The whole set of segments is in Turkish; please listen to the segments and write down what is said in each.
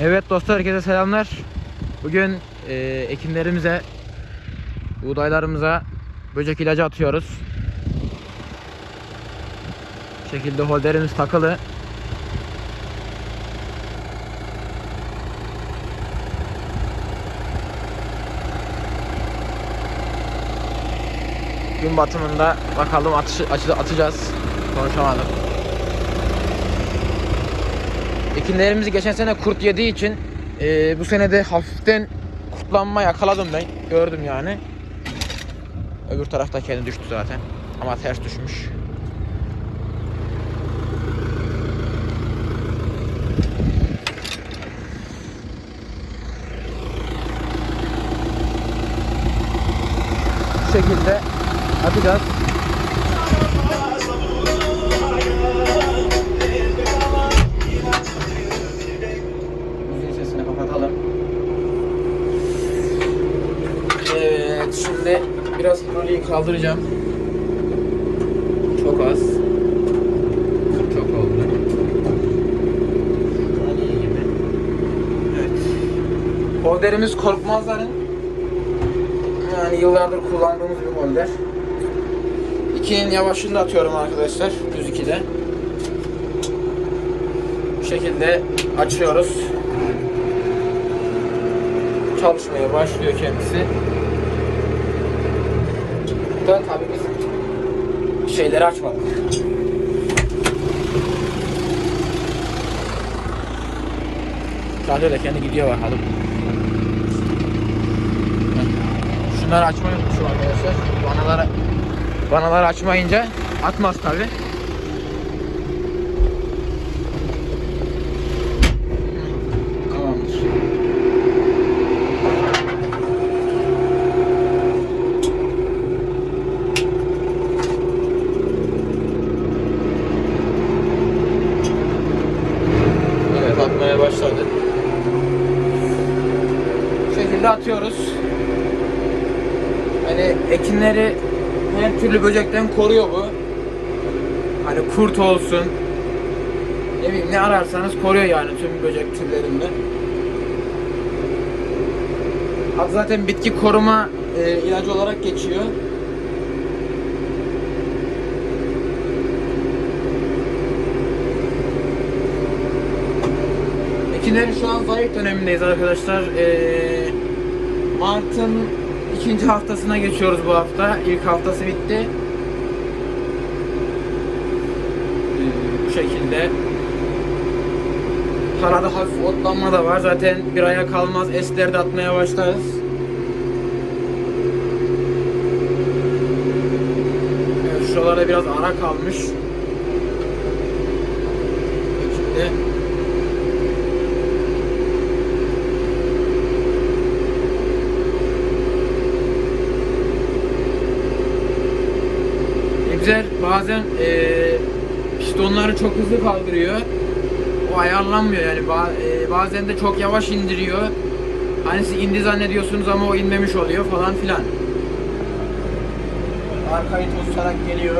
Evet dostlar herkese selamlar. Bugün e, ekinlerimize, buğdaylarımıza böcek ilacı atıyoruz. Bu şekilde holderimiz takılı. Gün batımında bakalım atış, açı- atacağız. Konuşamadım. Ekinlerimizi geçen sene kurt yediği için e, bu sene de hafiften kurtlanma yakaladım ben. Gördüm yani. Öbür tarafta kendi düştü zaten. Ama ters düşmüş. Bu şekilde atacağız. Biraz hidroliği kaldıracağım. Çok az. Çok oldu. Evet. Holderimiz korkmazların yani yıllardır kullandığımız bir holder. 2'nin yavaşını da atıyorum arkadaşlar. Düz 2'de. Bu şekilde açıyoruz. Çalışmaya başlıyor kendisi. Da tabii biz şeyleri açmadık. Sadece de kendi gidiyor bakalım. Şunları açmayı unutmuşum arkadaşlar. Vanaları, vanaları açmayınca atmaz tabii. Tamamdır. Evet atmaya başladı. Bu şekilde atıyoruz. Hani ekinleri her türlü böcekten koruyor bu. Hani kurt olsun, ne bileyim ne ararsanız koruyor yani tüm böcek türlerinden. Adı zaten bitki koruma e, ilacı olarak geçiyor. Ekinlerin şu an zayıf dönemindeyiz arkadaşlar. E, Mart'ın ikinci haftasına geçiyoruz bu hafta. İlk haftası bitti. E, bu şekilde. Parada hafif otlanma da var. Zaten bir aya kalmaz esler de atmaya başlarız. Evet, şuralarda biraz ara kalmış. Şimdi güzel bazen eee pistonları çok hızlı kaldırıyor. O ayarlanmıyor yani Ba- e, bazen de çok yavaş indiriyor. Hani siz indi zannediyorsunuz ama o inmemiş oluyor falan filan. Arkayı toslarak geliyor.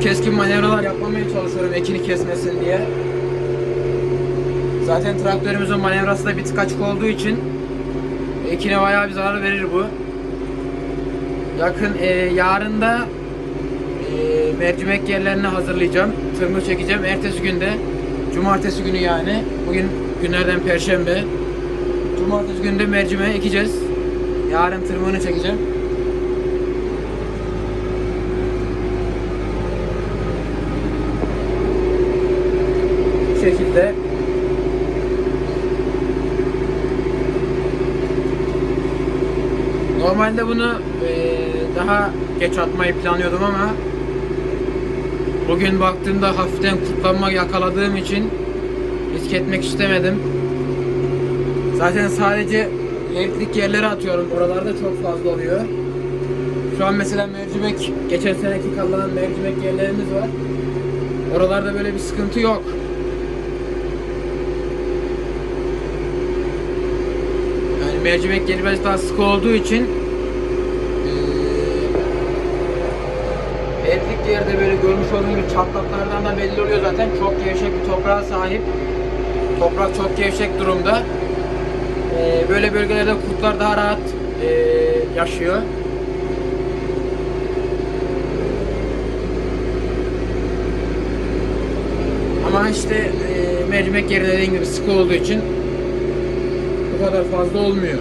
Keskin manevralar yapmamaya çalışıyorum ekini kesmesin diye. Zaten traktörümüzün manevrası da bir tık açık olduğu için ekine bayağı bir zarar verir bu. Yakın e, yarın da e, mercimek yerlerini hazırlayacağım. Tırmığı çekeceğim. Ertesi günde cumartesi günü yani. Bugün günlerden perşembe. Cumartesi günü de mercimeği ekeceğiz. Yarın tırmığını çekeceğim. Şekilde Normalde bunu eee, daha geç atmayı planlıyordum ama bugün baktığımda hafiften kurtlanma yakaladığım için risk etmek istemedim. Zaten sadece elektrik yerlere atıyorum. Oralarda çok fazla oluyor. Şu an mesela mercimek, geçen seneki kalan mercimek yerlerimiz var. Oralarda böyle bir sıkıntı yok. Mercimek yeri biraz daha sıkı olduğu için Etlik yerde böyle görmüş olduğunuz gibi çatlaklardan da belli oluyor zaten. Çok gevşek bir toprağa sahip. Toprak çok gevşek durumda. E, böyle bölgelerde kurtlar daha rahat e, yaşıyor. Ama işte e, mercimek yeri dediğim gibi sıkı olduğu için kadar fazla olmuyor.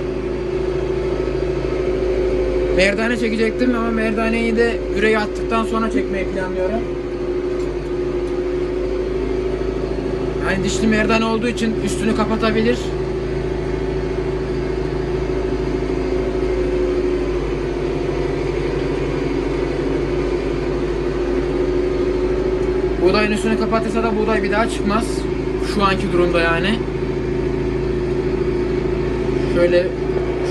Merdane çekecektim ama merdaneyi de üreyi attıktan sonra çekmeyi planlıyorum. Yani dişli merdane olduğu için üstünü kapatabilir. Buğdayın üstünü kapatırsa da buğday bir daha çıkmaz. Şu anki durumda yani. Şöyle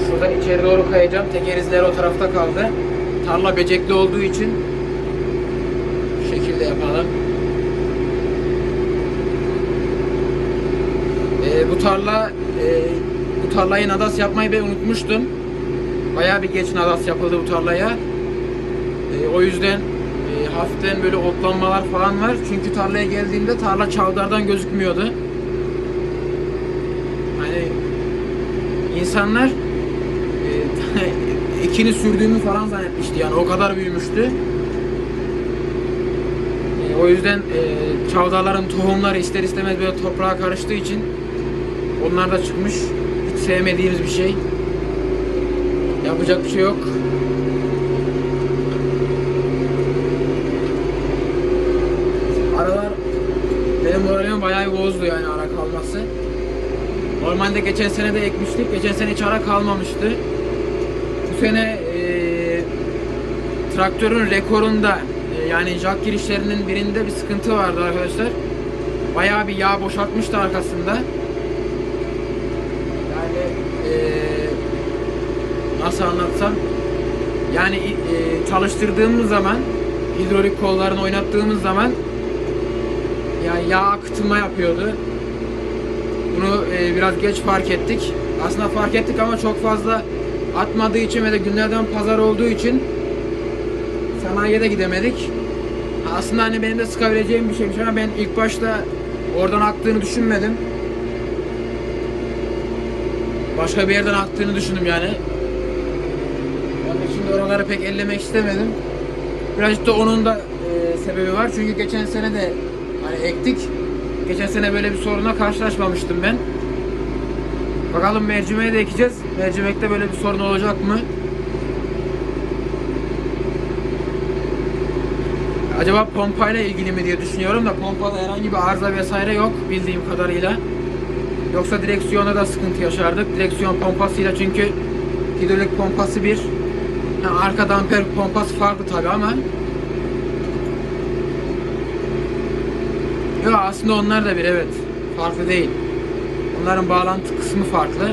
şuradan içeri doğru kayacağım. Tekerizler o tarafta kaldı. Tarla becekli olduğu için şu şekilde yapalım. Ee, bu tarla e, bu tarlayı nadas yapmayı ben unutmuştum. Bayağı bir geç nadas yapıldı bu tarlaya. Ee, o yüzden e, hafiften böyle otlanmalar falan var. Çünkü tarlaya geldiğimde tarla çavdardan gözükmüyordu. Hani insanlar e, ekini sürdüğümü falan zannetmişti yani o kadar büyümüştü. E, o yüzden e, çavdarların tohumları ister istemez böyle toprağa karıştığı için onlar da çıkmış. Hiç sevmediğimiz bir şey. Yapacak bir şey yok. Aralar benim moralimi bayağı bir bozdu yani ara kalması. Normalde geçen sene de ekmiştik. Geçen sene hiç ara kalmamıştı. Bu sene e, traktörün rekorunda e, yani jack girişlerinin birinde bir sıkıntı vardı arkadaşlar. Bayağı bir yağ boşaltmıştı arkasında. Yani e, nasıl anlatsam yani e, çalıştırdığımız zaman hidrolik kollarını oynattığımız zaman ya yağ akıtılma yapıyordu. Bunu e, biraz geç fark ettik. Aslında fark ettik ama çok fazla atmadığı için ve de günlerden pazar olduğu için sanayiye de gidemedik. Aslında hani benim de sıkabileceğim bir şeymiş ama ben ilk başta oradan aktığını düşünmedim. Başka bir yerden aktığını düşündüm yani. Onun için de oraları pek ellemek istemedim. Birazcık da onun da e, sebebi var. Çünkü geçen sene de hani ektik. Geçen sene böyle bir soruna karşılaşmamıştım ben. Bakalım mercimeği de ekeceğiz. Mercimekte böyle bir sorun olacak mı? Acaba pompayla ilgili mi diye düşünüyorum da pompada herhangi bir arıza vesaire yok bildiğim kadarıyla. Yoksa direksiyona da sıkıntı yaşardık. Direksiyon pompasıyla çünkü hidrolik pompası bir. Yani arka damper pompası farklı tabi ama Yok aslında onlar da bir evet. Farklı değil. Onların bağlantı kısmı farklı. Ee,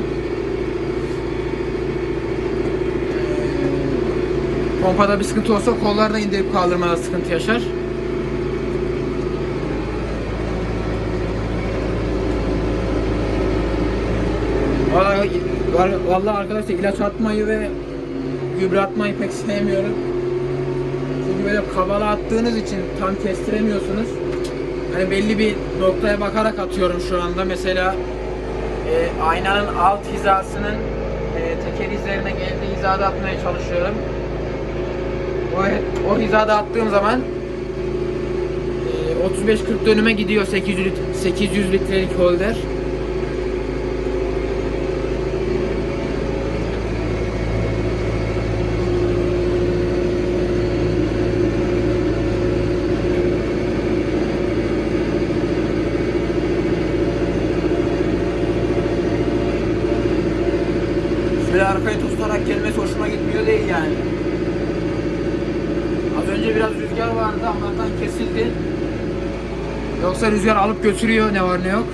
Pompada bir sıkıntı olsa kollarda indirip kaldırmada sıkıntı yaşar. Vallahi, arkadaşlar ilaç atmayı ve gübre atmayı pek sevmiyorum. Çünkü böyle kabala attığınız için tam kestiremiyorsunuz. Hani belli bir noktaya bakarak atıyorum şu anda. Mesela e, aynanın alt hizasının e, teker izlerine geldiği hizada atmaya çalışıyorum. O, o hizada attığım zaman e, 35-40 dönüme gidiyor 800, lit- 800 litrelik holder. Şöyle arkaya tutarak gelmesi hoşuma gitmiyor değil yani. Az önce biraz rüzgar vardı Allah'tan kesildi. Yoksa rüzgar alıp götürüyor ne var ne yok.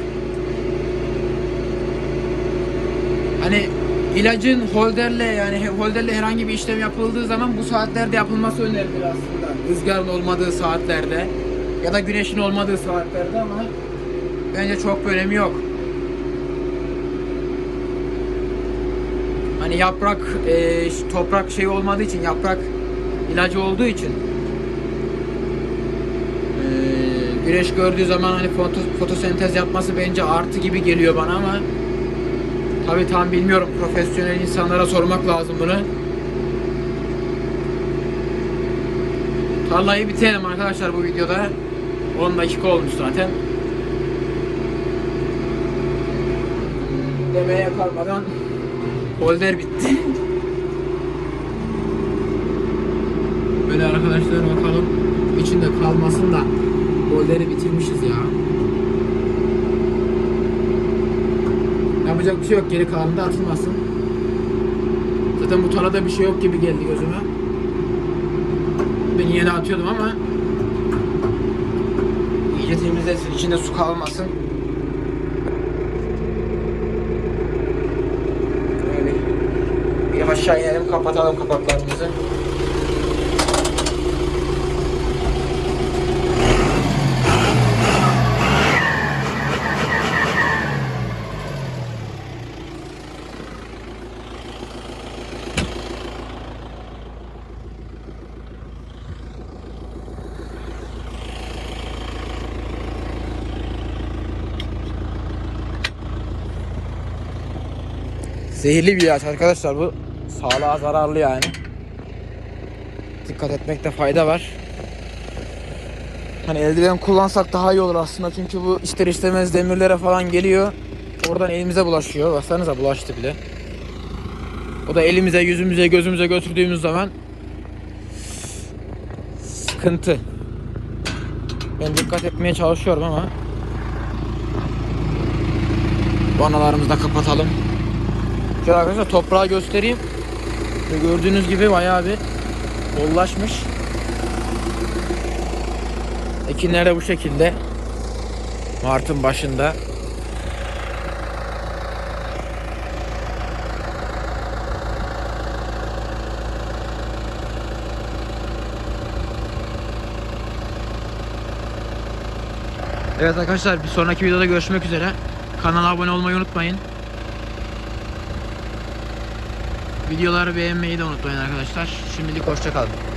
Hani ilacın holderle yani holderle herhangi bir işlem yapıldığı zaman bu saatlerde yapılması önerilir aslında. Rüzgarın olmadığı saatlerde ya da güneşin olmadığı saatlerde ama bence çok bir önemi yok. Hani yaprak e, toprak şey olmadığı için yaprak ilacı olduğu için e, güneş gördüğü zaman hani foto, fotosentez yapması bence artı gibi geliyor bana ama tabi tam bilmiyorum profesyonel insanlara sormak lazım bunu. Tarlayı bitirelim arkadaşlar bu videoda. 10 dakika olmuş zaten. Demeye kalmadan holder bitti. Böyle arkadaşlar bakalım içinde kalmasın da holderi bitirmişiz ya. Yapacak bir şey yok geri kalanı da atılmasın. Zaten bu tarlada bir şey yok gibi geldi gözüme. Ben yeni atıyordum ama iyice temizlesin içinde su kalmasın. Böyle bir aşağı inelim kapatalım kapaklarımızı. Zehirli bir ilaç arkadaşlar bu. Sağlığa zararlı yani. Dikkat etmekte fayda var. Hani eldiven kullansak daha iyi olur aslında çünkü bu ister istemez demirlere falan geliyor. Oradan elimize bulaşıyor. Baksanıza bulaştı bile. O da elimize, yüzümüze, gözümüze götürdüğümüz zaman sıkıntı. Ben dikkat etmeye çalışıyorum ama vanalarımızı da kapatalım. Şöyle arkadaşlar toprağı göstereyim. Ve gördüğünüz gibi bayağı bir bollaşmış. Ekinler de bu şekilde. Mart'ın başında. Evet arkadaşlar bir sonraki videoda görüşmek üzere. Kanala abone olmayı unutmayın. Videoları beğenmeyi de unutmayın arkadaşlar. Şimdilik hoşçakalın.